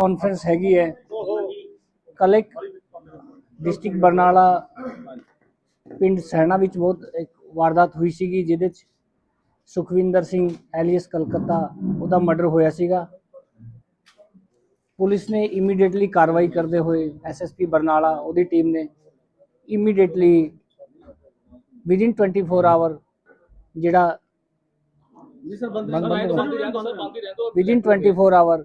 Conference ਹੈਗੀ ਹੈ। ਕੱਲ੍ਹ ਇੱਕ ਡਿਸਟ੍ਰਿਕਟ ਬਰਨਾਲਾ ਪਿੰਡ ਸਹਿਣਾ ਵਿੱਚ ਬਹੁਤ ਇੱਕ ਵਾਰਦਾਤ ਹੋਈ ਸੀਗੀ ਜਿਹਦੇ ਚ ਸੁਖਵਿੰਦਰ ਸਿੰਘ ਐਲੀਅਸ ਕਲਕੱਤਾ ਉਹਦਾ ਮਰਡਰ ਹੋਇਆ ਸੀਗਾ। ਪੁਲਿਸ ਨੇ ਇਮੀਡੀਏਟਲੀ ਕਾਰਵਾਈ ਕਰਦੇ ਹੋਏ ਐਸਐਸਪੀ ਬਰਨਾਲਾ ਉਹਦੀ ਟੀਮ ਨੇ ਇਮੀਡੀਏਟਲੀ ਵਿਦਿਨ 24 ਆਵਰ ਜਿਹੜਾ ਜੀ ਸਰ ਬੰਦ ਵਿਦਿਨ 24 ਆਵਰ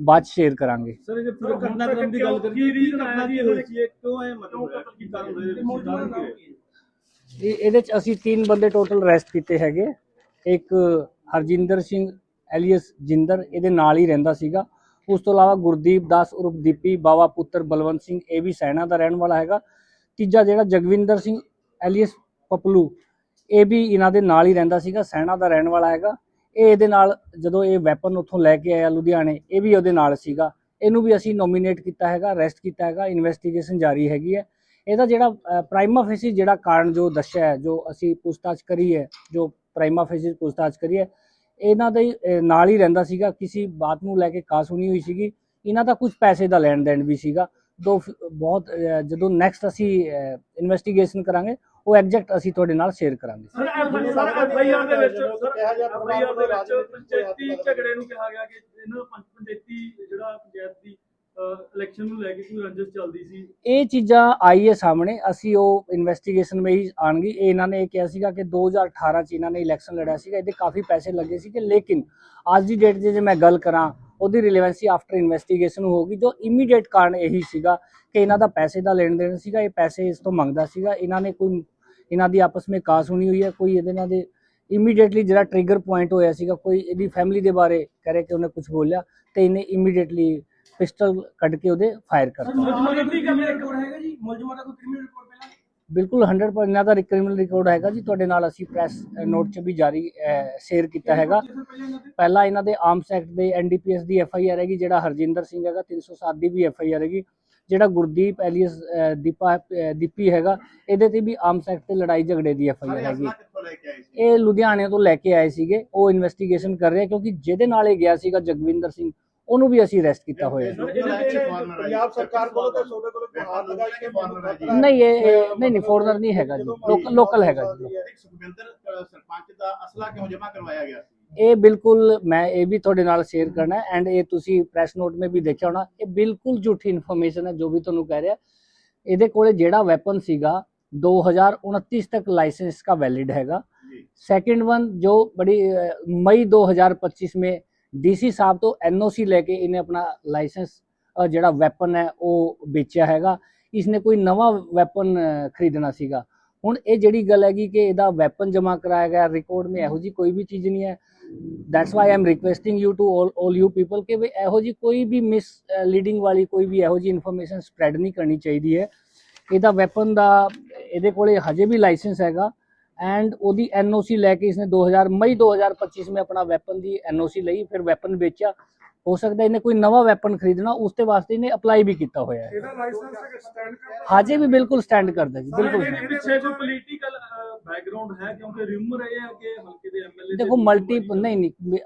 ਬਾਅਦ 'ਚ ਸ਼ੇਅਰ ਕਰਾਂਗੇ। ਸਰ ਇਹ ਪੂਰਾ ਘਟਨਾਕ੍ਰਮ ਦੀ ਗੱਲ ਕਰੀਏ ਕੀ ਘਟਨਾ ਜੀ ਹੋਈ ਸੀ ਇਹ ਕਿਉਂ ਹੈ ਮਤਲਬ ਕੀ ਕਾਰਨ ਹੋਇਆ? ਇਹ ਇਹਦੇ 'ਚ ਅਸੀਂ ਤਿੰਨ ਬੰਦੇ ਟੋਟਲ ਅਰੈਸਟ ਕੀਤੇ ਹੈਗੇ। ਇੱਕ ਹਰਜਿੰਦਰ ਸਿੰਘ ਐਲੀਅਸ ਜਿੰਦਰ ਇਹਦੇ ਨਾਲ ਹੀ ਰਹਿੰਦਾ ਸੀਗਾ। ਉਸ ਤੋਂ ਇਲਾਵਾ ਗੁਰਦੀਪ ਦਾਸ ਉਰਫ ਦੀਪੀ ਬਾਵਾ ਪੁੱਤਰ ਬਲਵੰਤ ਸਿੰਘ ਇਹ ਵੀ ਸੈਨਾ ਦਾ ਰਹਿਣ ਵਾਲਾ ਹੈਗਾ। ਤੀਜਾ ਜਿਹੜਾ ਜਗਵਿੰਦਰ ਸਿੰਘ ਐਲੀਅਸ ਪਪਲੂ ਇਹ ਵੀ ਇਹਨਾਂ ਦੇ ਨਾਲ ਹੀ ਰਹਿੰਦਾ ਸੀਗਾ ਸੈਨਾ ਦਾ ਰਹਿਣ ਵਾਲਾ ਹੈਗਾ। ਇਹ ਇਹਦੇ ਨਾਲ ਜਦੋਂ ਇਹ ਵੈਪਨ ਉੱਥੋਂ ਲੈ ਕੇ ਆਇਆ ਲੁਧਿਆਣੇ, ਇਹ ਵੀ ਉਹਦੇ ਨਾਲ ਸੀਗਾ। ਇਹਨੂੰ ਵੀ ਅਸੀਂ ਨੋਮੀਨੇਟ ਕੀਤਾ ਹੈਗਾ ਅਰੈਸਟ ਕੀਤਾ ਹੈਗਾ ਇਨਵੈਸਟੀਗੇਸ਼ਨ ਜਾਰੀ ਹੈਗੀ ਹੈ। ਇਹਦਾ ਜਿਹੜਾ ਪ੍ਰਾਈਮਾ ਫੇਸੀ ਜਿਹੜਾ ਕਾਰਨ ਜੋ ਦੱਸਿਆ ਹੈ, ਜੋ ਅਸੀਂ ਪੁੱਛਤਾਛ ਕਰੀ ਹੈ, ਜੋ ਪ੍ਰਾਈਮਾ ਫੇਸੀ ਪੁੱਛਤਾਛ ਕਰੀ ਹੈ, ਇਹਨਾਂ ਦੇ ਨਾਲ ਹੀ ਰਹਿੰਦਾ ਸੀਗਾ। ਕਿਸੇ ਬਾਤ ਨੂੰ ਲੈ ਕੇ ਕਾਸ ਸੁਣੀ ਹੋਈ ਸੀਗੀ। ਇਹਨਾਂ ਦਾ ਕੁਝ ਪੈਸੇ ਦਾ ਲੈਣ ਦੇਣ ਵੀ ਸੀਗਾ। ਦੋ ਬਹੁਤ ਜਦੋਂ ਨੈਕਸਟ ਅਸੀਂ ਇਨਵੈਸਟੀਗੇਸ਼ਨ ਕਰਾਂਗੇ ਉਹ ਐਗਜ਼ੈਕਟ ਅਸੀਂ ਤੁਹਾਡੇ ਨਾਲ ਸ਼ੇਅਰ ਕਰਾਂਗੇ। ਸਰ ਐਫਆਈਆਰ ਦੇ ਵਿੱਚ ਸਰ ਐਫਆਈਆਰ ਦੇ ਵਿੱਚ ਪੰਚਾਇਤੀ ਝਗੜੇ ਨੂੰ ਕਿਹਾ ਗਿਆ ਕਿ ਇਹਨਾਂ ਪੰਚ ਪੰਚਾਇਤੀ ਜਿਹੜਾ ਪੰਚਾਇਤ ਦੀ ਇਲੈਕਸ਼ਨ ਨੂੰ ਲੈ ਕੇ ਕੋਈ ਰੰਜਿਸ਼ ਚੱਲਦੀ ਸੀ। ਇਹ ਚੀਜ਼ਾਂ ਆਈ ਹੈ ਸਾਹਮਣੇ ਅਸੀਂ ਉਹ ਇਨਵੈਸਟੀਗੇਸ਼ਨ ਵਿੱਚ ਹੀ ਆਣਗੀ ਇਹ ਇਹਨਾਂ ਨੇ ਇਹ ਕਿਹਾ ਸੀਗਾ ਕਿ 2018 ਚ ਇਹਨਾਂ ਨੇ ਇਲੈਕਸ਼ਨ ਲੜਿਆ ਸੀਗਾ। ਇਹਦੇ ਕਾਫੀ ਪੈਸੇ ਲੱਗੇ ਸੀ ਕਿ ਲੇਕਿਨ ਅੱਜ ਦੀ ਡੇਟ 'ਚ ਜੇ ਮੈਂ ਗੱਲ ਕਰਾਂ ਉਹਦੀ ਰਿਲੇਵੈਂਸੀ ਆਫਟਰ ਇਨਵੈਸਟੀਗੇਸ਼ਨ ਹੋਗੀ ਜੋ ਇਮੀਡੀਏਟ ਕਾਰਨ ਇਹੀ ਸੀਗਾ ਕਿ ਇਹਨਾਂ ਦਾ ਪੈਸੇ ਦਾ ਲੈਣ ਦੇਣ ਸੀਗਾ ਇਹ ਪੈਸੇ ਇਸ ਤੋਂ ਮੰਗਦਾ ਸੀਗਾ। ਇਹਨਾਂ ਨੇ ਕੋਈ ਇਹਨਾਂ ਦੀ ਆਪਸ ਵਿੱਚ ਕਾਸ ਹੋਣੀ ਹੋਈ ਹੈ ਕੋਈ ਇਹਦੇ ਨਾਲ ਦੇ ਇਮੀਡੀਏਟਲੀ ਜਿਹੜਾ ਟ੍ਰਿਗਰ ਪੁਆਇੰਟ ਹੋਇਆ ਸੀਗਾ ਕੋਈ ਇਹਦੀ ਫੈਮਿਲੀ ਦੇ ਬਾਰੇ ਕਹ ਰਿਹਾ ਕਿ ਉਹਨੇ ਕੁਝ ਬੋਲਿਆ ਤੇ ਇਹਨੇ ਇਮੀਡੀਏਟਲੀ ਪਿਸਟਲ ਕੱਢ ਕੇ ਉਹਦੇ ਫਾਇਰ ਕਰਤਾ। ਬਿਲਕੁਲ 100% ਇਹਨਾਂ ਦਾ ਕ੍ਰਿਮੀਨਲ ਰਿਕਾਰਡ ਹੈਗਾ ਜੀ ਤੁਹਾਡੇ ਨਾਲ ਅਸੀਂ ਪ੍ਰੈਸ ਨੋਟ 'ਚ ਵੀ ਜਾਰੀ ਸ਼ੇਅਰ ਕੀਤਾ ਹੈਗਾ। ਪਹਿਲਾਂ ਇਹਨਾਂ ਦੇ? ਆਰਮਸ ਐਕਟ ਦੇ ਐਨਡੀਪੀਐਸ ਦੀ ਐਫਆਈਆਰ ਹੈਗੀ ਜਿਹੜਾ ਹਰਜਿੰਦਰ ਸਿੰਘ ਹੈਗਾ 307 ਦੀ ਵੀ ਐਫਆਈਆਰ ਹੈਗੀ। ਜਿਹੜਾ ਗੁਰਦੀਪ ਐਲੀਅਸ ਦੀਪਾ ਦੀਪੀ ਹੈਗਾ ਇਹਦੇ ਤੇ ਵੀ ਆਰਮਸ ਐਕਟ ਤੇ ਲੜਾਈ ਝਗੜੇ ਦੀ ਐਫਆਈਆਰ ਹੈਗੀ। ਇਹ ਲੁਧਿਆਣੇ ਤੋਂ ਲੈ ਕੇ ਆਏ ਸੀਗੇ। ਉਹ ਇਨਵੈਸਟੀਗੇਸ਼ਨ ਕਰ ਰਹੇ ਕਿਉਂਕਿ ਜਿਹਦੇ ਨਾਲ ਇਹ ਗਿਆ ਸੀਗਾ ਜਗਵਿੰਦਰ ਸਿੰਘ ਉਹਨੂੰ ਵੀ ਅਸੀਂ ਅਰੈਸਟ ਕੀਤਾ ਹੋਇਆ ਹੈ ਪੰਜਾਬ ਸਰਕਾਰ ਕੋਲੋਂ ਤੇ ਤੁਹਾਡੇ ਕੋਲੋਂ ਗੁਹਾਰ ਲਗਾਈ ਕਿ ਫਾਰਮਰ ਨਹੀਂ ਇਹ ਨਹੀਂ ਨਹੀਂ ਫੋਰਨਰ ਨਹੀਂ ਹੈਗਾ ਜੀ। ਲੋਕਲ ਲੋਕਲ ਹੈਗਾ ਜੀ ਸੁਖਵਿੰਦਰ ਸਰਪੰਚ ਦਾ ਅਸਲਾ ਕਿਉਂ ਜਮ੍ਹਾਂ ਕਰਵਾਇਆ ਗਿਆ ਸੀ? ਇਹ ਬਿਲਕੁਲ ਮੈਂ ਇਹ ਵੀ ਤੁਹਾਡੇ ਨਾਲ ਸ਼ੇਅਰ ਕਰਨਾ ਐਂਡ ਇਹ ਤੁਸੀਂ ਪ੍ਰੈਸ ਨੋਟ ਮੇ ਵੀ ਦੇਖਿਆ ਹੋਣਾ ਇਹ ਬਿਲਕੁਲ ਝੂਠੀ ਇਨਫੋਰਮੇਸ਼ਨ ਹੈ ਜੋ ਵੀ ਤੁਹਾਨੂੰ ਕਹਿ ਰਿਹਾ। ਇਹਦੇ ਕੋਲੇ ਜਿਹੜਾ ਵੈਪਨ ਸੀਗਾ 2029 ਤੱਕ ਲਾਇਸੈਂਸ ਦਾ ਵੈਲਿਡ ਹੈਗਾ। ਸੈਕਿੰਡ ਵਨ ਜੋ ਬੜੀ ਮਈ 2025 ਮੇ ਡੀਸੀ ਸਾਹਿਬ ਤੋਂ ਐਨਓਸੀ ਲੈ ਕੇ ਇਹਨੇ ਆਪਣਾ ਲਾਇਸੈਂਸ ਜਿਹੜਾ ਵੈਪਨ ਹੈ ਉਹ ਵੇਚਿਆ ਹੈਗਾ। ਇਸਨੇ ਕੋਈ ਨਵਾਂ ਵੈਪਨ ਖਰੀਦਣਾ ਸੀਗਾ। ਹੁਣ ਇਹ ਜਿਹੜੀ ਗੱਲ ਹੈਗੀ ਕਿ ਇਹਦਾ ਵੈਪਨ ਜਮ੍ਹਾਂ ਕਰਾਇਆ ਗਿਆ ਰਿਕਾਰਡ ਮੇ ਇਹੋ ਜੀ ਕੋਈ ਵੀ ਚੀਜ਼ ਨਹੀਂ ਹੈ। That's why I'm requesting you to all all you people ਕਿ ਵੀ ਇਹੋ ਜੀ ਕੋਈ ਵੀ ਮਿਸ ਲੀਡਿੰਗ ਵਾਲੀ ਕੋਈ ਵੀ ਇਹੋ ਜੀ ਇਨਫੋਰਮੇਸ਼ਨ ਸਪਰੈਡ ਨਹੀਂ ਕਰਨੀ ਚਾਹੀਦੀ ਹੈ ਇਹਦਾ ਵੈਪਨ ਦਾ ਇਹਦੇ ਕੋਲੇ ਹਜੇ ਵੀ ਲਾਇਸੈਂਸ ਹੈਗਾ ਐਂਡ ਉਹਦੀ ਐਨਓਸੀ ਲੈ ਕੇ ਇਸਨੇ 2000 ਮਈ 2025 ਮੇ ਆਪਣਾ ਵੈਪਨ ਦੀ ਐਨਓਸੀ ਲਈ ਫਿਰ ਵੈਪਨ ਵੇਚਿਆ ਹੋ ਸਕਦਾ ਇਹਨੇ ਕੋਈ ਨਵਾਂ ਵੈਪਨ ਖਰੀਦਣਾ ਉਸ ਤੇ ਵਾਸਤੇ ਇਹਨੇ ਅਪਲਾਈ ਵੀ ਕੀਤਾ ਹੋਇਆ ਹੈ ਇਹਦਾ ਲਾਇਸੈਂਸ ਸਟੈਂਡ ਕਰਦਾ ਹਾਜੇ ਵੀ ਬਿਲਕੁਲ ਸਟੈਂਡ ਕਰਦਾ ਜੀ ਬਿਲਕੁਲ ਪਿੱਛੇ ਕੋਈ ਪੋਲੀਟੀਕਲ ਬੈਕਗ੍ਰਾਉਂਡ ਹੈ ਕਿਉਂਕਿ ਰਿਊਮਰ ਇਹ ਹੈ ਕਿ ਹਲਕੇ ਦੇ ਐਮਐਲਏ ਦੇਖੋ ਮਲਟੀ ਨਹੀਂ ਨਹੀਂ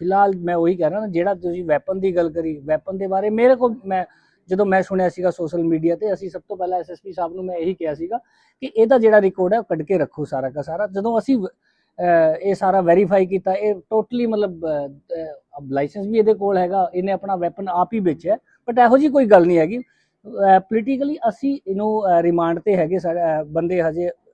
ਫਿਲਹਾਲ ਮੈਂ ਉਹੀ ਕਹਿ ਰਿਹਾ ਨਾ ਜਿਹੜਾ ਤੁਸੀਂ ਵੈਪਨ ਦੀ ਗੱਲ ਕਰੀ ਵੈਪਨ ਦੇ ਬਾਰੇ ਮੇਰੇ ਕੋਲ ਮੈਂ ਜਦੋਂ ਮੈਂ ਸੁਣਿਆ ਸੀਗਾ ਸੋਸ਼ਲ ਮੀਡੀਆ ਤੇ ਅਸੀਂ ਸਭ ਤੋਂ ਪਹਿਲਾਂ ਐਸਐਸਪੀ ਸਾਹਿਬ ਨੂੰ ਮੈਂ ਇਹੀ ਕਿਹਾ ਸੀਗਾ ਕਿ ਇਹਦਾ ਜਿਹੜਾ ਰਿਕਾਰਡ ਹੈ ਉਹ ਕੱਢ ਕੇ ਰੱਖੋ ਸਾਰਾ ਦਾ ਸਾਰਾ। ਜਦੋਂ ਅਸੀਂ ਇਹ ਸਾਰਾ ਵੈਰੀਫਾਈ ਕੀਤਾ ਇਹ ਟੋਟਲੀ ਮਤਲਬ ਲਾਇਸੈਂਸ ਵੀ ਇਹਦੇ ਕੋਲ ਹੈਗਾ ਇਹਨੇ ਆਪਣਾ ਵੈਪਨ ਆਪ ਹੀ ਵੇਚਿਆ ਬਟ ਇਹੋ ਜੀ ਕੋਈ ਗੱਲ ਨਹੀਂ ਹੈਗੀ। ਪੋਲੀਟੀਕਲੀ ਅਸੀਂ ਇਹਨੂੰ ਰਿਮਾਂਡ ਤੇ ਹੈਗੇ ਬੰਦੇ ਹਜੇ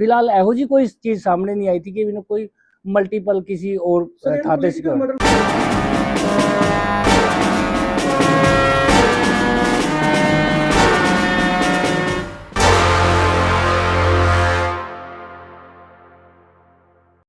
ਫਿਲਹਾਲ ਇਹੋ ਜੀ ਕੋਈ ਚੀਜ਼ ਸਾਹਮਣੇ ਨਹੀਂ ਆਈ ਥੀ ਕਿ ਇਹਨੂੰ ਕੋਈ ਮਲਟੀਪਲ ਕਿਸੇ और ਸਰ ਥਾਂ